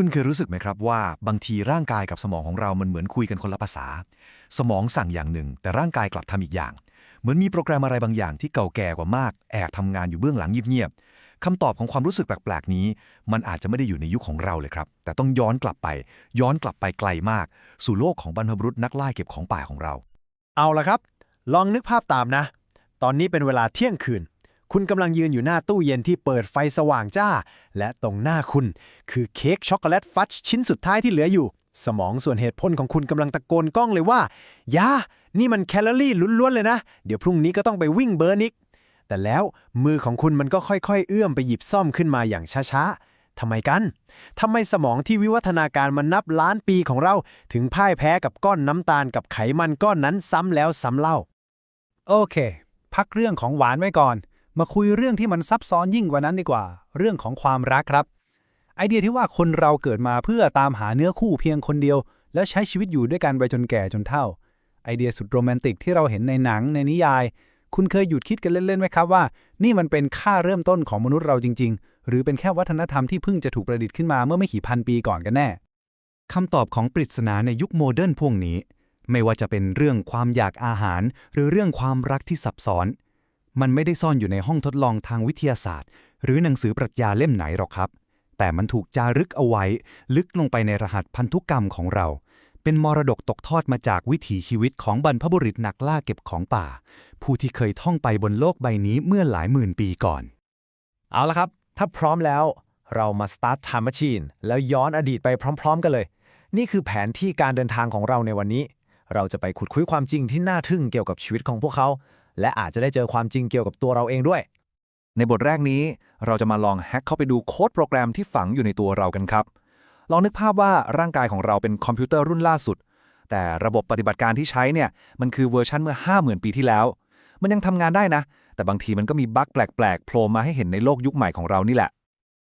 คุณเคยรู้สึกไหมครับว่าบางทีร่างกายกับสมองของเรามันเหมือนคุยกันคนละภาษา สมองสั่งอย่างหนึ่ง แต่ร่างกายกลับทำอีกอย่าง เหมือนมีโปรแกรมอะไรบางอย่างที่เก่าแก่กว่ามาก แอบทำงานอยู่เบื้องหลังเงียบๆคำตอบของความรู้สึกแปลกๆนี้ มันอาจจะไม่ได้อยู่ในยุคของเราเลยครับ แต่ต้องย้อนกลับไป ย้อนกลับไปไกลมาก สู่โลกของบรรพบุรุษนักล่าเก็บของป่าของเรา เอาละครับ ลองนึกภาพตามนะ ตอนนี้เป็นเวลาเที่ยงคืน คุณกำลังยืนอยู่หน้าตู้เย็นที่เปิดไฟสว่างจ้า และตรงหน้าคุณ คือเค้กช็อกโกแลตฟัดชิ้นสุดท้ายที่เหลืออยู่ สมองส่วนเหตุผลของคุณกำลังตะโกนกล้องเลยว่า ยา นี่มันแคลอรี่ล้วนๆเลยนะ เดี๋ยวพรุ่งนี้ก็ต้องไปวิ่งเบิร์นอีกแต่แล้วมือของคุณมันก็ค่อยๆ เอื้อมไปหยิบซ่อมขึ้นมาอย่างช้าๆทำไมกันทำไมสมองที่วิวัฒนาการมันนับล้านปีของเรา ถึงพ่ายแพ้กับก้อนน้ำตาลกับไขมันก้อนนั้นซ้ำแล้วซ้ำเล่า โอเค พักเรื่องของหวานไว้ก่อน มาคุยเรื่องที่มันซับซ้อนยิ่งกว่านั้นดีกว่า เรื่องของความรักครับ ไอเดียที่ว่าคนเราเกิดมาเพื่อตามหาเนื้อคู่เพียงคนเดียว แล้วใช้ชีวิตอยู่ด้วยกันไปจนแก่จนเฒ่า ไอเดียสุดโรแมนติกที่เราเห็นในหนังในนิยาย คุณเคยหยุดคิดกันเล่นๆไหมครับว่า นี่มันเป็นค่าเริ่มต้นของมนุษย์เราจริง ๆ หรือเป็นแค่วัฒนธรรมที่เพิ่งจะถูกประดิษฐ์ขึ้นมาเมื่อไม่กี่พันปีก่อนกันแน่คำตอบของปริศนาในยุคโมเดิร์นพวกนี้ ไม่ว่าจะเป็นเรื่องความอยากอาหาร หรือเรื่องความรักที่ซับซ้อน มันไม่ได้ซ่อนอยู่ในห้องทดลองทางวิทยาศาสตร์ หรือหนังสือปรัชญาเล่มไหนหรอกครับ แต่มันถูกจารึกเอาไว้ ลึกลงไปในรหัสพันธุกรรมของเรา เป็นมรดกตกทอดมาจากวิถีชีวิตของบรรพบุรุษนักล่าเก็บของป่า ผู้ที่เคยท่องไปบนโลกใบนี้เมื่อหลายหมื่นปีก่อน เอาละครับ ถ้าพร้อมแล้ว เรามา start time machine แล้วย้อนอดีตไปพร้อม ๆ กันเลย นี่คือแผนที่การเดินทางของเราในวันนี้ เราจะไปขุดคุยความจริงที่น่าทึ่งเกี่ยวกับชีวิตของพวกเขา และอาจจะได้เจอความจริงเกี่ยวกับตัวเราเองด้วย ในบทแรกนี้ เราจะมาลองแฮ็กเข้าไปดูโค้ดโปรแกรมที่ฝังอยู่ในตัวเรากันครับ ลองนึกภาพว่าร่างกายของเราเป็นคอมพิวเตอร์รุ่นล่าสุด แต่ระบบปฏิบัติการที่ใช้เนี่ยมันคือเวอร์ชันเมื่อ 50,000 ปีที่แล้ว มันยังทำงานได้นะ แต่บางทีมันก็มีบั๊กแปลกๆโผล่มาให้เห็นในโลกยุคใหม่ของเรานี่แหละ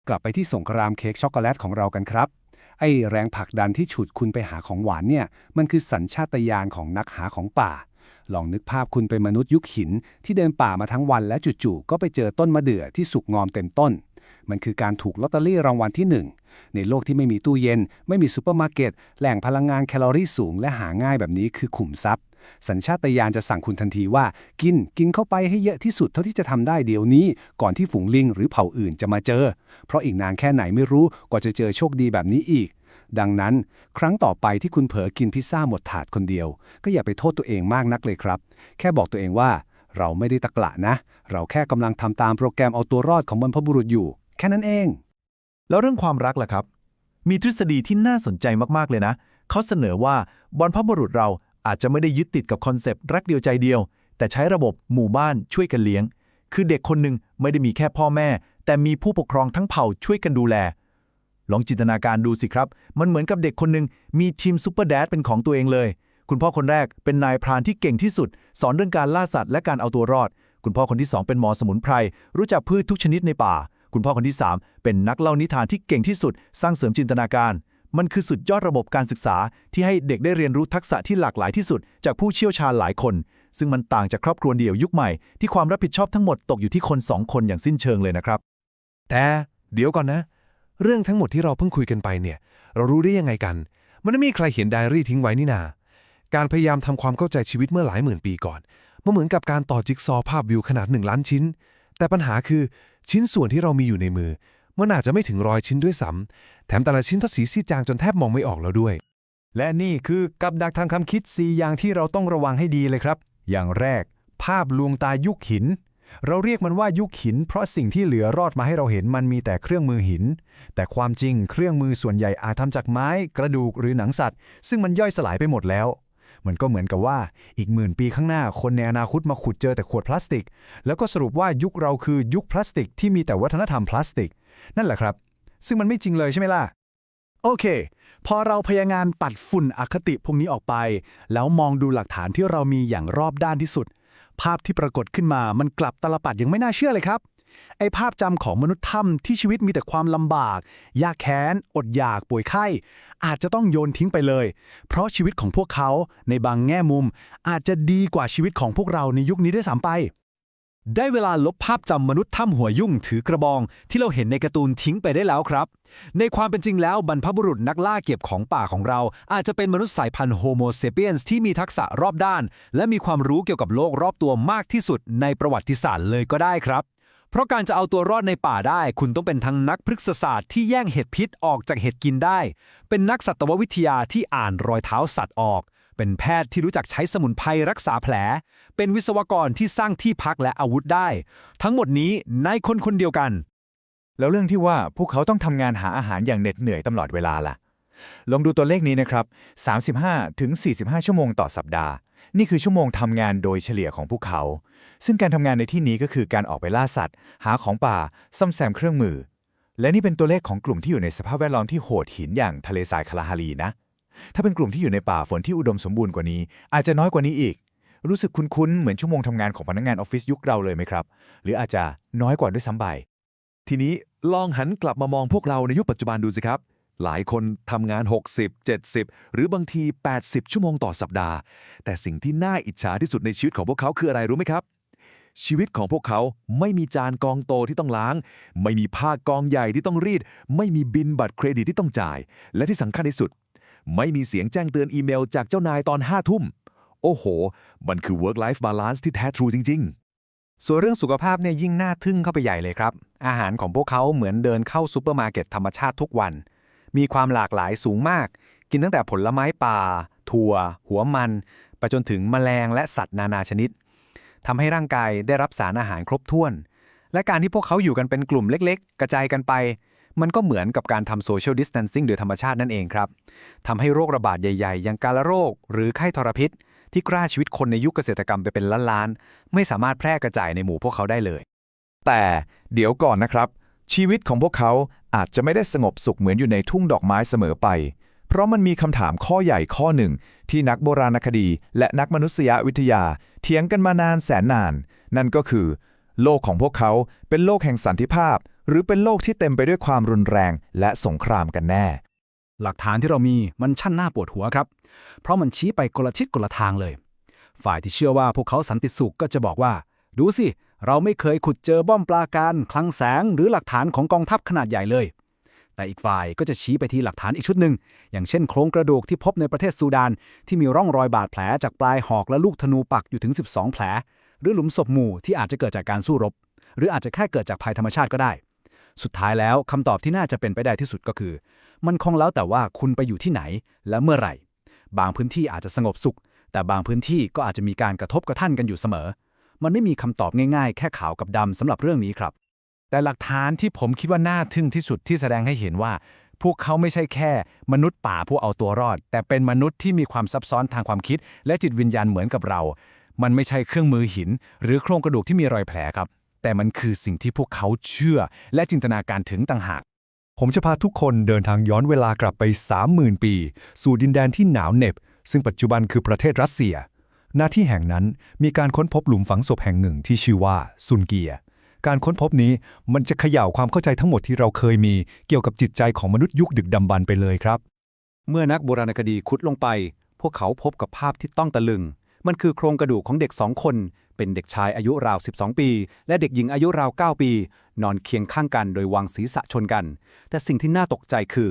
กลับไปที่สงครามเค้กช็อกโกแลตของเรากันครับ ไอ้แรงผลักดันที่ฉุดคุณไปหาของหวานเนี่ย มันคือสัญชาตญาณของนักหาของป่า ลองนึกภาพคุณเป็นมนุษย์ยุคหิน ที่เดินป่ามาทั้งวันและจู่ๆก็ไปเจอต้นมะเดื่อที่สุกงอมเต็มต้น มันคือการถูกลอตเตอรี่รางวัลที่หนึ่งในโลกที่ไม่มีตู้เย็น ไม่มีซูเปอร์มาร์เก็ตแหล่งพลังงานแคลอรี่สูงและหาง่ายแบบนี้คือขุมทรัพย์ สัญชาตญาณจะสั่งคุณทันทีว่า กินกินเข้าไปให้เยอะที่สุดเท่าที่จะทำได้เดี๋ยวนี้ ก่อนที่ฝูงลิงหรือเผ่าอื่นจะมาเจอ เพราะอีกนานแค่ไหนไม่รู้ก็จะเจอโชคดีแบบนี้อีก ดังนั้น ครั้งต่อไปที่คุณเผลอกินพิซซ่าหมดถาดคนเดียว ก็อย่าไปโทษตัวเองมากนักเลยครับ แค่บอกตัวเองว่า เราไม่ได้ตะกละนะ เราแค่กำลังทำตามโปรแกรมเอาตัวรอดของบรรพบุรุษอยู่ แค่นั้นเอง แล้วเรื่องความรักล่ะครับ มีทฤษฎีที่น่าสนใจมากๆเลยนะ เขาเสนอว่าบรรพบุรุษเราอาจจะไม่ได้ยึดติดกับคอนเซปต์รักเดียวใจเดียว แต่ใช้ระบบหมู่บ้านช่วยกันเลี้ยง คือเด็กคนหนึ่งไม่ได้มีแค่พ่อแม่ แต่มีผู้ปกครองทั้งเผ่าช่วยกันดูแล ลองจินตนาการดูสิครับ มันเหมือนกับเด็กคนหนึ่งมีทีมซูเปอร์แดดเป็นของตัวเองเลย คุณพ่อคนแรกเป็นนายพรานที่เก่งที่สุด สอนเรื่องการล่าสัตว์และการเอาตัวรอด คุณพ่อคนที่สองเป็นหมอสมุนไพร รู้จักพืชทุกชนิดในป่า คุณพ่อคนที่ 3 เป็นนักเล่านิทานที่เก่งที่สุด สร้างเสริมจินตนาการ มันคือสุดยอดระบบการศึกษา ที่ให้เด็กได้เรียนรู้ทักษะที่หลากหลายที่สุด จากผู้เชี่ยวชาญหลายคน ซึ่งมันต่างจากครอบครัวเดี่ยวยุคใหม่ ที่ความรับผิดชอบทั้งหมดตกอยู่ที่คนสองคนอย่างสิ้นเชิงเลยนะครับ แต่เดี๋ยวก่อนนะ เรื่องทั้งหมดที่เราเพิ่งคุยกันไปเนี่ย เรารู้ได้ยังไงกัน มันไม่มีใครเขียนไดอารี่ทิ้งไว้นี่นา การพยายามทำความเข้าใจชีวิตเมื่อหลายหมื่นปีก่อน มันเหมือนกับการต่อจิ๊กซอว์ภาพวิวขนาดหนึ่งล้านชิ้น แต่ปัญหาคือชิ้นส่วนที่เรามีอยู่ในมือ มันอาจจะไม่ถึงร้อยชิ้นด้วยซ้ำแถมแต่ละชิ้นก็สีซีดจางจนแทบมองไม่ออกแล้วด้วย และนี่คือกับดักทางคำคิด 4 อย่างที่เราต้องระวังให้ดีเลยครับ อย่างแรก ภาพลวงตายุคหิน เราเรียกมันว่ายุคหิน เพราะสิ่งที่เหลือรอดมาให้เราเห็นมันมีแต่เครื่องมือหิน แต่ความจริงเครื่องมือส่วนใหญ่อาจทำจากไม้ กระดูกหรือหนังสัตว์ ซึ่งมันย่อยสลายไปหมดแล้ว มันก็เหมือนกับว่าอีกหมื่นปีข้างหน้าคนในอนาคตมาขุดเจอแต่ขวดพลาสติก แล้วก็สรุปว่ายุคเราคือยุคพลาสติกที่มีแต่วัฒนธรรมพลาสติก นั่นแหละครับ ซึ่งมันไม่จริงเลยใช่ไหมล่ะโอเค พอเราพยายามปัดฝุ่นอคติพวกนี้ออกไป แล้วมองดูหลักฐานที่เรามีอย่างรอบด้านที่สุด ภาพที่ปรากฏขึ้นมามันกลับตลปัดอย่างไม่น่าเชื่อเลยครับ ไอภาพจำของมนุษย์ถ้ำที่ชีวิตมีแต่ความลำบาก ยากแค้น อดอยาก ป่วยไข้ อาจจะต้องโยนทิ้งไปเลย เพราะชีวิตของพวกเขาในบางแง่มุม อาจจะดีกว่าชีวิตของพวกเราในยุคนี้ได้วยซ้ำไป ได้เวลาลบภาพจำมนุษย์ถ้ำหัวยุ่งถือกระบอง ที่เราเห็นในการ์ตูนทิ้งไปได้แล้วครับ ในความเป็นจริงแล้วบรรพบุรุษนักล่าเก็บของป่าของเรา อาจจะเป็นมนุษย์สายพันธุ์โฮโมเซเปียนส์ที่มีทักษะรอบด้าน และมีความรู้เกี่ยวกับโลกรอบตัวมากที่สุดในประวัติศาสตร์เลยก็ได้ครับ เพราะการจะเอาตัวรอดในป่าได้ คุณต้องเป็นทั้งนักพฤกษศาสตร์ที่แย่งเห็ดพิษออกจากเห็ดกินได้ เป็นนักสัตววิทยาที่อ่านรอยเท้าสัตว์ออก เป็นแพทย์ที่รู้จักใช้สมุนไพรรักษาแผล เป็นวิศวกรที่สร้างที่พักและอาวุธได้ ทั้งหมดนี้ในคนคนเดียวกัน แล้วเรื่องที่ว่าพวกเขาต้องทำงานหาอาหารอย่างเหน็ดเหนื่อยตลอดเวลาล่ะ ลองดูตัวเลขนี้นะครับ 35ถึง45 ชั่วโมงต่อสัปดาห์ นี่คือชั่วโมงทำงานโดยเฉลี่ยของพวกเขา ซึ่งการทำงานในที่นี้ก็คือการออกไปล่าสัตว์ หาของป่าซ่อมแซมเครื่องมือ และนี่เป็นตัวเลขของกลุ่มที่อยู่ในสภาพแวดล้อมที่โหดหินอย่างทะเลทรายคาลาฮารีนะ ถ้าเป็นกลุ่มที่อยู่ในป่าฝนที่อุดมสมบูรณ์กว่านี้ อาจจะน้อยกว่านี้อีก รู้สึกคุ้นๆ เหมือนชั่วโมงทำงานของพนักงานออฟฟิศยุคเราเลยไหมครับ หรืออาจจะน้อยกว่าด้วยซ้ำไปทีนี้ลองหันกลับมามองพวกเราในยุคปัจจุบันดูสิครับ หลายคนทำงาน 60 70 หรือบางที 80 ชั่วโมงต่อสัปดาห์ แต่สิ่งที่น่าอิจฉาที่สุดในชีวิตของพวกเขาคืออะไรรู้ไหมครับ ชีวิตของพวกเขาไม่มีจานกองโตที่ต้องล้าง ไม่มีผ้ากองใหญ่ที่ต้องรีด ไม่มีบินบัตรเครดิตที่ต้องจ่าย และที่สำคัญที่สุด ไม่มีเสียงแจ้งเตือนอีเมลจากเจ้านายตอน5ทุ่ม โอ้โห มันคือ work life balance ที่แท้ทรูจริง ๆ ส่วนเรื่องสุขภาพเนี่ยยิ่งน่าทึ่งเข้าไปใหญ่เลยครับ อาหารของพวกเขาเหมือนเดินเข้าซูเปอร์มาร์เก็ตธรรมชาติทุกวัน มีความหลากหลายสูงมาก กินตั้งแต่ผลไม้ป่า ถั่ว หัวมัน ไปจนถึงแมลงและสัตว์นานาชนิดทำให้ร่างกายได้รับสารอาหารครบถ้วน และการที่พวกเขาอยู่กันเป็นกลุ่มเล็ก ๆ กระจายกันไป มันก็เหมือนกับการทำโซเชียลดิส a ทนซิ่งโดยธรรมชาตินั่นเองครับทำให้โรคระบาดใหญ่ๆ อย่างกาฬโรค หรือไข้ทรพิษ ที่กล้าชีวิตคนในยุคเกษตรกรรมไปเป็นล้านๆไม่สามารถแพร่กระจายในหมู่พวกเขาได้เลย แต่เดี๋ยวก่อนนะครับ ชีวิตของพวกเขาอาจจะไม่ได้สงบสุขเหมือนอยู่ในทุ่งดอกไม้เสมอไป เพราะมันมีคำถามข้อใหญ่ข้อหนึ่ง ที่นักโบราณคดี และนักมนุษยวิทยา เถียงกันมานานแสนนาน นั่นก็คือ โลกของพวกเขาเป็นโลกแห่งสันติภาพ หรือเป็นโลกที่เต็มไปด้วยความรุนแรงและสงครามกันแน่ หลักฐานที่เรามีมันช่างน่าปวดหัวครับ เพราะมันชี้ไปคนละทิศคนละทางเลย ฝ่ายที่เชื่อว่าพวกเขาสันติสุขก็จะบอกว่า ดูสิ เราไม่เคยขุดเจอบ้อมปราการ คลังแสง หรือหลักฐานของกองทัพขนาดใหญ่เลย แต่อีกฝ่ายก็จะชี้ไปที่หลักฐานอีกชุดหนึ่ง อย่างเช่นโครงกระดูกที่พบในประเทศซูดาน ที่มีร่องรอยบาดแผลจากปลายหอกและลูกธนูปักอยู่ถึง 12 แผล หรือหลุมศพหมู่ที่อาจจะเกิดจากการสู้รบ หรืออาจจะแค่เกิดจากภัยธรรมชาติก็ได้ สุดท้ายแล้วคำตอบที่น่าจะเป็นไปได้ที่สุดก็คือ มันคงแล้วแต่ว่าคุณไปอยู่ที่ไหนและเมื่อไหร่ บางพื้นที่อาจจะสงบสุข แต่บางพื้นที่ก็อาจจะมีการกระทบกระทั่นกันอยู่เสมอ มันไม่มีคำตอบง่ายๆ แค่ขาวกับดำสำหรับเรื่องนี้ครับ แต่หลักฐานที่ผมคิดว่าน่าทึ่งที่สุดที่แสดงให้เห็นว่า พวกเขาไม่ใช่แค่ มนุษย์ป่าผู้เอาตัวรอด แต่เป็นมนุษย์ที่มีความซับซ้อนทางความคิด และจิตวิญญาณเหมือนกับเรา มันไม่ใช่เครื่องมือหิน หรือโครงกระดูกที่มีรอยแผลครับ แต่มันคือสิ่งที่พวกเขาเชื่อ และจินตนาการถึงต่างหาก ผมจะพาทุกคนเดินทางย้อนเวลากลับไป 30,000 ปี สู่ดินแดนที่หนาวเหน็บ ซึ่งปัจจุบันคือประเทศรัสเซีย หน้าที่แห่งนั้นมีการค้นพบหลุมฝังศพแห่งหนึ่งที่ชื่อว่าซุนเกีย การค้นพบนี้มันจะเขย่าความเข้าใจทั้งหมดที่เราเคยมีเกี่ยวกับจิตใจของมนุษย์ยุคดึกดำบรรพ์ไปเลยครับ เมื่อนักโบราณคดีขุดลงไป พวกเขาพบกับภาพที่ต้องตะลึง มันคือโครงกระดูกของเด็กสองคน เป็นเด็กชายอายุราว 12 ปี และเด็กหญิงอายุราว 9 ปี นอนเคียงข้างกันโดยวางศีรษะชนกัน แต่สิ่งที่น่าตกใจคือ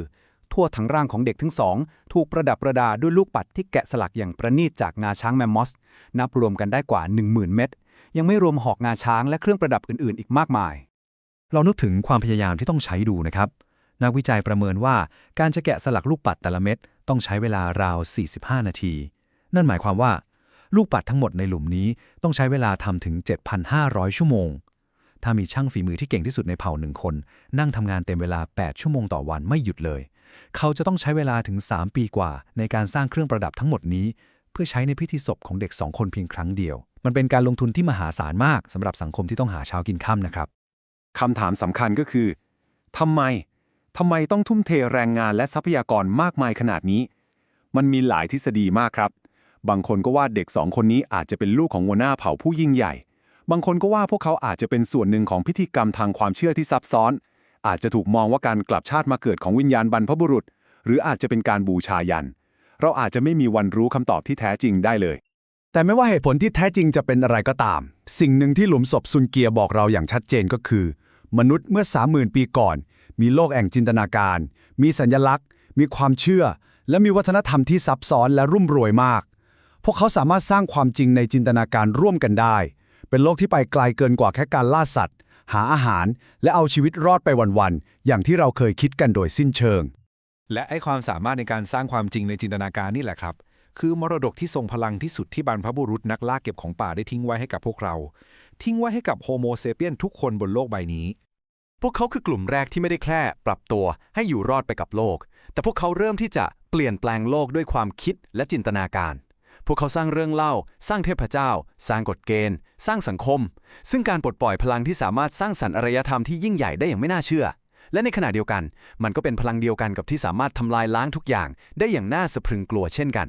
ทั่วทั้งร่างของเด็กทั้งสอง ถูกประดับประดาด้วยลูกปัดที่แกะสลักอย่างประณีตจากงาช้างแมมมอส นับรวมกันได้กว่า 10,000 เม็ดยังไม่รวมหอกงาช้างและเครื่องประดับอื่นๆ อีกมากมาย เรานึกถึงความพยายามที่ต้องใช้ดูนะครับ นักวิจัยประเมินว่าการจะแกะสลักลูกปัดแต่ละเม็ดต้องใช้เวลาราว 45 นาที นั่นหมายความว่า ลูกปัดทั้งหมดในหลุมนี้ต้องใช้เวลาทำถึง 7,500 ชั่วโมง ถ้ามีช่างฝีมือที่เก่งที่สุดในเผ่าหนึ่งคน นั่งทำงานเต็มเวลา 8 ชั่วโมงต่อวันไม่หยุดเลย เขาจะต้องใช้เวลาถึง 3 ปีกว่า ในการสร้างเครื่องประดับทั้งหมดนี้ เพื่อใช้ในพิธีศพของเด็กสองคนเพียงครั้งเดียว มันเป็นการลงทุนที่มหาศาลมากสำหรับสังคมที่ต้องหาเช้ากินค่ำนะครับคำถามสำคัญก็คือทำไมทำไมต้องทุ่มเทแรงงานและทรัพยากรมากมายขนาดนี้ มันมีหลายทฤษฎีมากครับ บางคนก็ว่าเด็กสองคนนี้อาจจะเป็นลูกของหัวหน้าเผ่าผู้ยิ่งใหญ่ บางคนก็ว่าพวกเขาอาจจะเป็นส่วนหนึ่งของพิธีกรรมทางความเชื่อที่ซับซ้อน อาจจะถูกมองว่าการกลับชาติมาเกิดของวิญญาณบรรพบุรุษ หรืออาจจะเป็นการบูชายัน เราอาจจะไม่มีวันรู้คำตอบที่แท้จริงได้เลย แต่ไม่ว่าเหตุผลที่แท้จริงจะเป็นอะไรก็ตาม สิ่งหนึ่งที่หลุมศพซุนเกียบอกเราอย่างชัดเจนก็คือ มนุษย์เมื่อ30,000ปีก่อน มีโลกแห่งจินตนาการ มีสัญลักษณ์ มีความเชื่อ และมีวัฒนธรรมที่ซับซ้อนและรุ่มรวยมาก วกเขาสามารถสร้างความจริงในจินตนาการร่วมกันได้ เป็นโลกที่ไปไกลเกินกว่าแค่การล่าสัตว์ หาอาหาร และเอาชีวิตรอดไปวันๆ อย่างที่เราเคยคิดกันโดยสิ้นเชิง และไอ้ความสามารถในการสร้างความจริงในจินตนาการนี่แหละครับ คือมรดกที่ทรงพลังที่สุดที่บรรพบุรุษนักล่าเก็บของป่าได้ทิ้งไว้ให้กับพวกเรา ทิ้งไว้ให้กับโฮโมเซเปียนทุกคนบนโลกใบนี้พวกเขาคือกลุ่มแรกที่ไม่ได้แค่ปรับตัวให้อยู่รอดไปกับโลก แต่พวกเขาเริ่มที่จะเปลี่ยนแปลงโลกด้วยความคิดและจินตนาการ พวกเขาสร้างเรื่องเล่า สร้างเทพเจ้า สร้างกฎเกณฑ์ สร้างสังคม ซึ่งการปลดปล่อยพลังที่สามารถสร้างสรรค์อารยธรรมที่ยิ่งใหญ่ได้อย่างไม่น่าเชื่อ และในขณะเดียวกัน มันก็เป็นพลังเดียวกันกับที่สามารถทำลายล้างทุกอย่าง ได้อย่างน่าสะพรึงกลัวเช่นกัน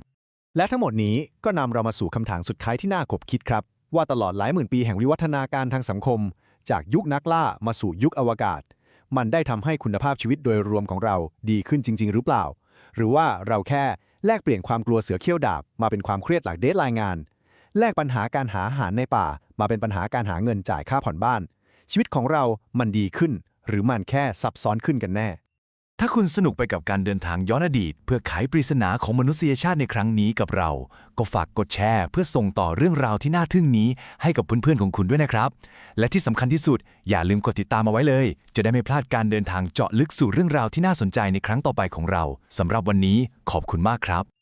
และทั้งหมดนี้ก็นำเรามาสู่คำถามสุดท้ายที่น่าขบคิดครับ ว่าตลอดหลายหมื่นปีแห่งวิวัฒนาการทางสังคม จากยุคนักล่ามาสู่ยุคอวกาศ มันได้ทำให้คุณภาพชีวิตโดยรวมของเราดีขึ้นจริง ๆ หรือเปล่า หรือว่าเราแค่ แลกเปลี่ยนความกลัวเสือเขี้ยวดาบ มาเป็นความเครียดหลักเดทไลน์งาน แลกปัญหาการหาอาหารในป่า มาเป็นปัญหาการหาเงินจ่ายค่าผ่อนบ้าน ชีวิตของเรามันดีขึ้น หรือมันแค่ซับซ้อนขึ้นกันแน่ ถ้าคุณสนุกไปกับการเดินทางย้อนอดีต เพื่อไขปริศนาของมนุษยชาติในครั้งนี้กับเรา ก็ฝากกดแชร์ เพื่อส่งต่อเรื่องราวที่น่าทึ่งนี้ให้กับเพื่อนๆของคุณด้วยนะครับ และที่สำคัญที่สุด อย่าลืมกดติดตามเอาไว้เลย จะได้ไม่พลาดการเดินทางเจาะลึกสู่เรื่องราวที่น่าสนใจในครั้งต่อไปของเราสำหรับวันนี้ขอบคุณมากครับ